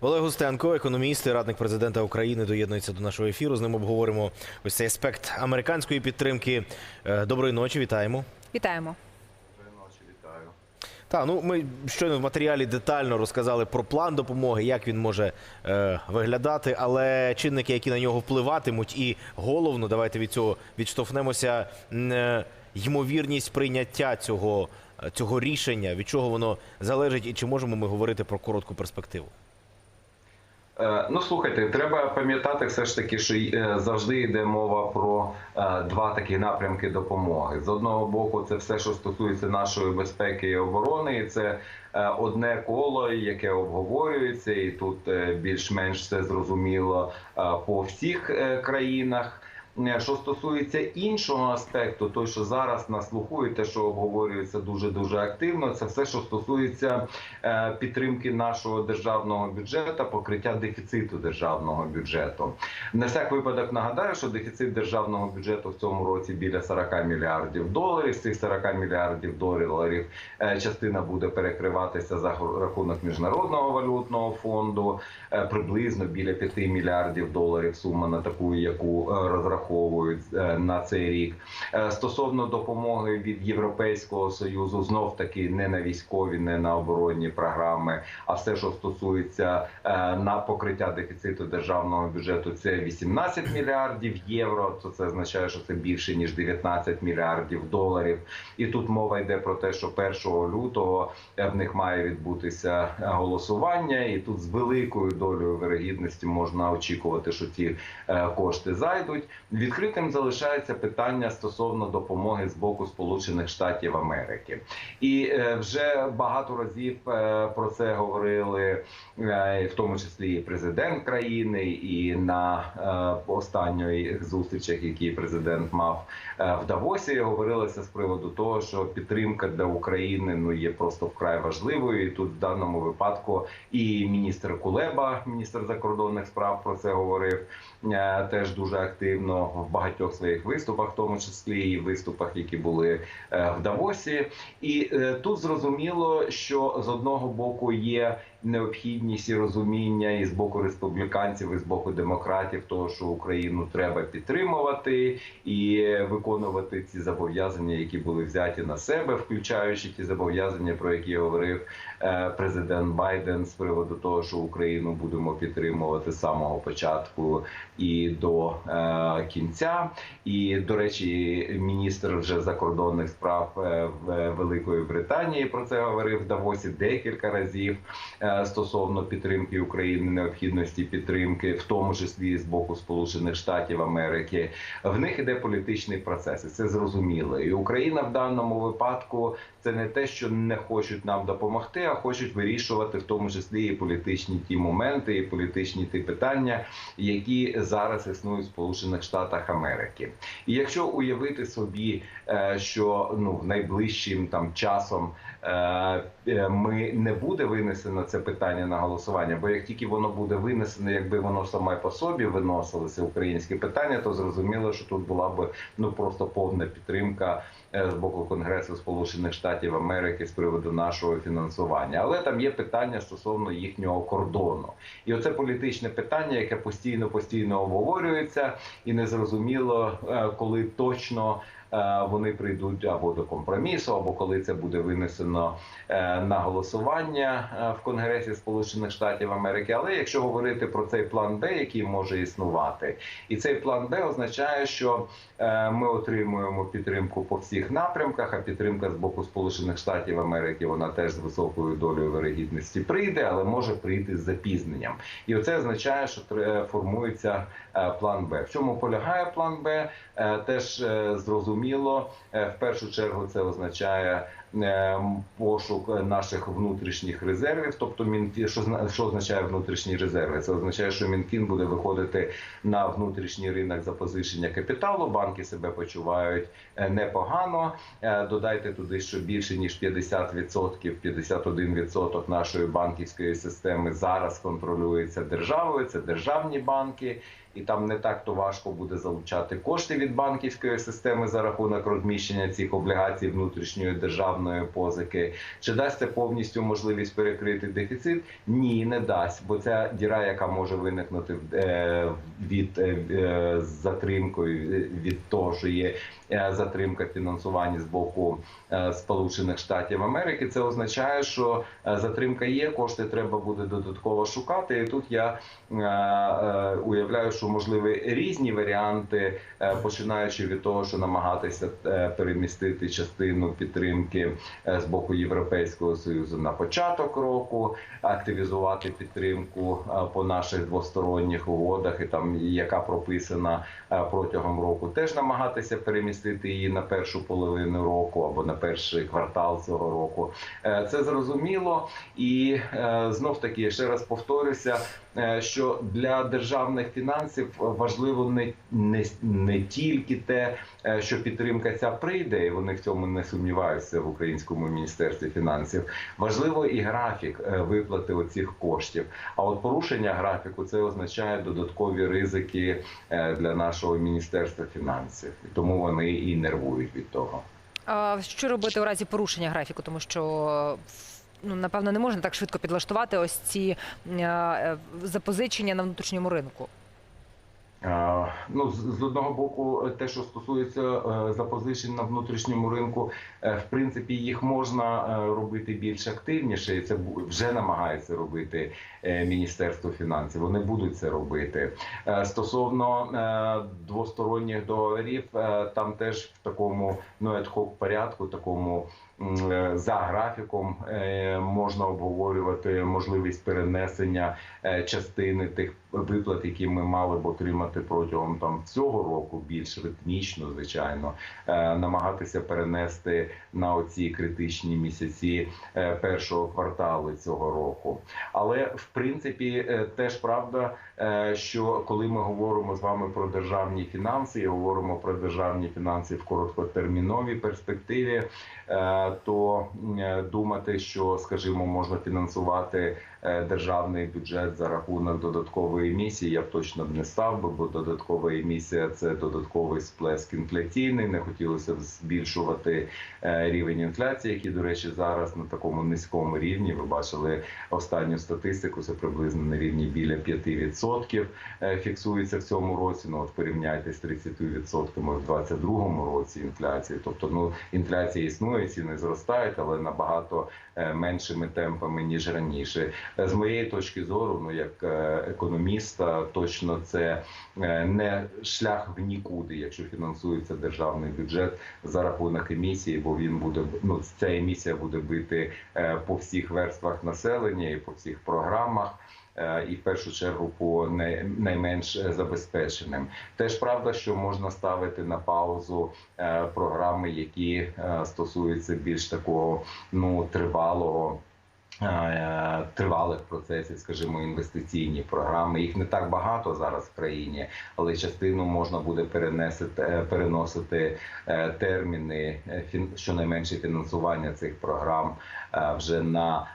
Олег Густенко, економіст і радник президента України, доєднується до нашого ефіру. З ним обговоримо ось цей аспект американської підтримки. Е, Доброї ночі, вітаємо. Вітаємо. Так, ну ми щойно в матеріалі детально розказали про план допомоги, як він може е, виглядати, але чинники, які на нього впливатимуть, і головно, давайте від цього відштовхнемося. е, Ймовірність прийняття цього, е, цього рішення, від чого воно залежить, і чи можемо ми говорити про коротку перспективу? Е, Ну слухайте, треба пам'ятати все ж таки, що е, завжди йде мова про е, два такі напрямки допомоги. З одного боку, це все, що стосується нашої безпеки і оборони, і це одне коло, яке обговорюється, і тут більш-менш все зрозуміло по всіх країнах. Е, Що стосується іншого аспекту, той, що зараз на слуху, і те, що обговорюється дуже дуже активно, це все, що стосується е, підтримки нашого державного бюджету, покриття дефіциту державного бюджету. На всяк випадок нагадаю, що дефіцит державного бюджету в цьому році біля 40 мільярдів доларів. З цих 40 мільярдів доларів е, частина буде перекриватися за рахунок міжнародного валютного фонду, приблизно біля 5 мільярдів доларів. Сума на таку, яку е, розраховують е, на цей рік. Е, Стосовно допомоги від Європейського союзу, знов таки не на військові, не на оборонні програми, а все, що стосується е, на покриття дефіциту державного бюджету, це 18 мільярдів євро. То це означає, що це більше ніж 19 мільярдів доларів. І тут мова йде про те, що 1 лютого в них має відбутися голосування, і тут з великою долею вирогідності можна очікувати, що е, кошти зайдуть. Відкритим залишається питання стосовно допомоги з боку Сполучених Штатів Америки, і е, вже багато разів е, про це говорили, е, в тому числі і президент країни, і на останньої зустрічах, які президент мав в Давосі, говорилося з приводу того, що підтримка для України ну є просто вкрай важливою. І тут в даному випадку і міністр Кулеба, міністр закордонних справ, про це говорив теж дуже активно в багатьох своїх виступах, в тому числі і виступах, які були е, в Давосі. І е, тут зрозуміло, що з одного боку є необхідність і розуміння і з боку республіканців, і з боку демократів, того, що Україну треба підтримувати і виконувати ці зобов'язання, які були взяті на себе, включаючи ті зобов'язання, про які говорив е, президент Байден з приводу того, що Україну будемо підтримувати з самого початку і до е, кінця. І до речі, міністр вже закордонних справ е, Великої Британії про це говорив в Давосі декілька разів стосовно підтримки України, необхідності підтримки, в тому числі з боку Сполучених Штатів Америки. В них іде політичний процес, і це зрозуміло. І Україна в даному випадку це не те, що не хочуть нам допомогти, а хочуть вирішувати в тому числі і політичні ті моменти, і політичні ті питання, які зараз існують в Сполучених Штатах Америки. І якщо уявити собі, е, що ну найближчим там часом е, е, ми не буде винесено це питання на голосування, бо як тільки воно буде винесено, якби воно саме по собі виносилося українське питання, то зрозуміло, що тут була б ну просто повна підтримка е, з боку Конгресу Сполучених Штатів Америки з приводу нашого фінансування. Але там є питання стосовно їхнього кордону, і оце політичне питання, яке постійно постійно обговорюється, і незрозуміло, е, коли точно. Е, Вони прийдуть або до компромісу, або коли це буде винесено е, на голосування е, в Конгресі Сполучених Штатів Америки. Але якщо говорити про цей план Б, який може існувати, і цей план Б означає, що ми отримуємо підтримку по всіх напрямках. А підтримка з боку Сполучених Штатів Америки вона теж з високою долею вирогідності прийде, але може прийти з запізненням. І оце означає, що формується план Б. В чому полягає план Б? Теж е, зрозуміло. Е, В першу чергу це означає пошук наших внутрішніх резервів. Тобто Мінфін, що що означає внутрішні резерви? Це означає, що Мінфін буде виходити на внутрішній ринок запозичення капіталу. Банки себе почувають е, непогано. Е, Додайте туди, що більше ніж 50%, 51% нашої банківської системи зараз контролюється державою. Це державні банки. І там не так то важко буде залучати кошти від банківської системи за рахунок розміщення цих облігацій внутрішньої державної. Державної позики. Чи дасть це повністю можливість перекрити дефіцит? Ні, не дасть, бо ця діра, яка може виникнути е, від е, е, затримкою від того, що є затримка фінансування з боку Сполучених Штатів Америки, це означає, що затримка є, кошти треба буде додатково шукати. І тут я уявляю, що можливі різні варіанти, починаючи від того, що намагатися перемістити частину підтримки е, з боку Європейського союзу на початок року, активізувати підтримку е, по наших двосторонніх угодах, і там яка прописана е, протягом року, теж намагатися перемістити її на першу половину року або на перший квартал цього року. Це зрозуміло, і знов таки ще раз повторюся, що для державних фінансів важливо не, не, не тільки те, е, що підтримка ця прийде, і вони в цьому не сумніваються в українському міністерстві фінансів. Важливо і графік е, виплати оцих коштів. А от порушення графіку це означає додаткові ризики е, для нашого міністерства фінансів, тому вони і нервують від того. А що робити у разі порушення графіку? Тому що ну напевно не можна так швидко підлаштувати ось ці е, е, запозичення на внутрішньому ринку. Ну, з одного боку, те, що стосується е, запозичень на внутрішньому ринку, в принципі, їх можна робити більш активніше, і це вже намагається робити Міністерство фінансів. Вони будуть це робити. Стосовно двосторонніх договорів, там теж в такому ну ad-hoc порядку, такому за графіком е, можна обговорювати можливість перенесення е, частини тих виплат, які ми мали б отримати протягом там цього року, більш ритмічно, звичайно, е, намагатися перенести на оці критичні місяці е, першого кварталу цього року. Але в принципі е, теж правда, е, що коли ми говоримо з вами про державні фінанси і говоримо про державні фінанси в короткотерміновій перспективі, е, то думати, що скажімо, можна фінансувати державний бюджет за рахунок додаткової емісії, я б точно б не став би, бо додаткова емісія це додатковий сплеск інфляційний. Не хотілося б збільшувати е, рівень інфляції, який, до речі, зараз на такому низькому рівні. Ви бачили останню статистику, це приблизно на рівні біля 5% е, фіксується в цьому році. Ну от порівняйте з 30% в 2022 році інфляції. Тобто, ну інфляція існує, ціни зростають, але набагато е, меншими темпами ніж раніше. Е, З моєї точки зору, ну як е, економіста, точно це е, не шлях в нікуди, якщо фінансується державний бюджет за рахунок емісії, бо він буде ну ця емісія буде бити по всіх верствах населення і по всіх програмах. І в першу чергу по най- найменш забезпеченим. Теж правда, що можна ставити на паузу програми, які стосуються більш такого ну тривалого. Е, Тривалих процесів, скажімо, інвестиційні програми. Їх не так багато зараз в країні, але частину можна буде перенесити, е, переносити е, терміни щонайменше фінансування цих програм вже на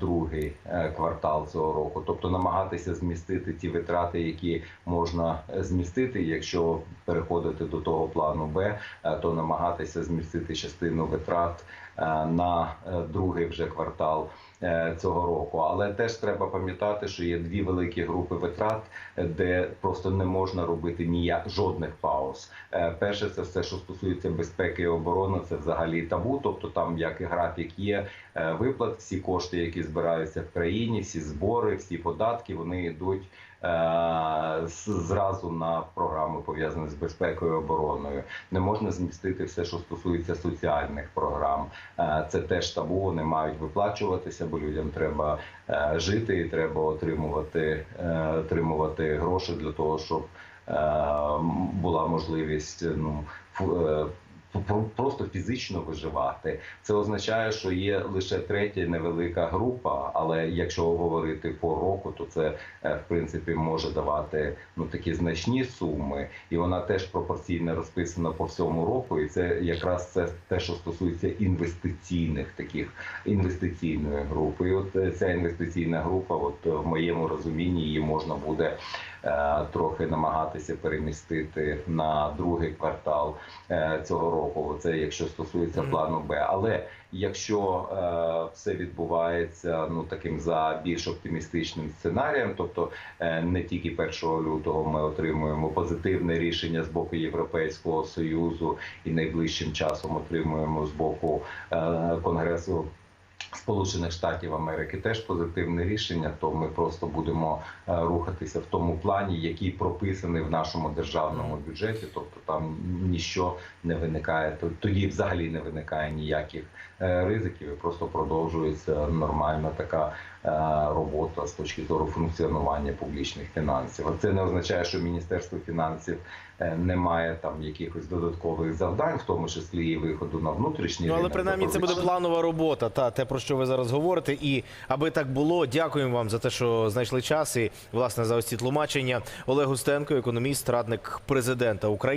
другий квартал цього року. Тобто намагатися змістити ті витрати, які можна змістити, якщо переходити до того плану Б, то намагатися змістити частину витрат на е, другий вже квартал е, цього року. Але теж треба пам'ятати, що є дві великі групи витрат, е, де просто не можна робити ніяк жодних пауз. Е, Перше, це все, що стосується безпеки і оборони, це взагалі табу. Тобто, там як і графік є е, виплат, всі кошти, які збираються в країні, всі збори, всі податки, вони йдуть. е, Зразу на програми пов'язані з безпекою і обороною не можна змістити все, що стосується соціальних програм. Це теж табу. Вони мають виплачуватися, бо людям треба жити і треба отримувати, отримувати гроші для того, щоб була можливість ну фу- е, просто фізично виживати. Це означає, що є лише третя невелика група, але якщо говорити по року, то це е, в принципі може давати ну такі значні суми, і вона теж пропорційно розписана по всьому року. І це якраз це те, що стосується інвестиційних таких інвестиційної групи. І от е, ця інвестиційна група, от е, в моєму розумінні, її можна буде е, трохи намагатися перемістити на другий квартал е, цього року. Це якщо стосується плану Б. Але якщо е, все відбувається ну таким за більш оптимістичним сценарієм, тобто е, не тільки 1 лютого ми отримуємо позитивне рішення з боку Європейського союзу, і найближчим часом отримуємо з боку е, Конгресу. Сполучених Штатів Америки теж позитивне рішення, то ми просто будемо е, рухатися в тому плані, який прописаний в нашому державному бюджеті. Тобто там ніщо не виникає, то- тоді взагалі не виникає ніяких е, ризиків, і просто продовжується нормальна така робота з точки зору функціонування публічних фінансів. А це не означає, що Міністерство фінансів е, не має там якихось додаткових завдань, в тому числі і виходу на внутрішній Ну, але ринок принаймні це буде планова робота. Та те про що ви зараз говорите. І аби так було, дякуємо вам за те, що знайшли час і власне за ось ці тлумачення. Олег Густенко, економіст, радник президента України.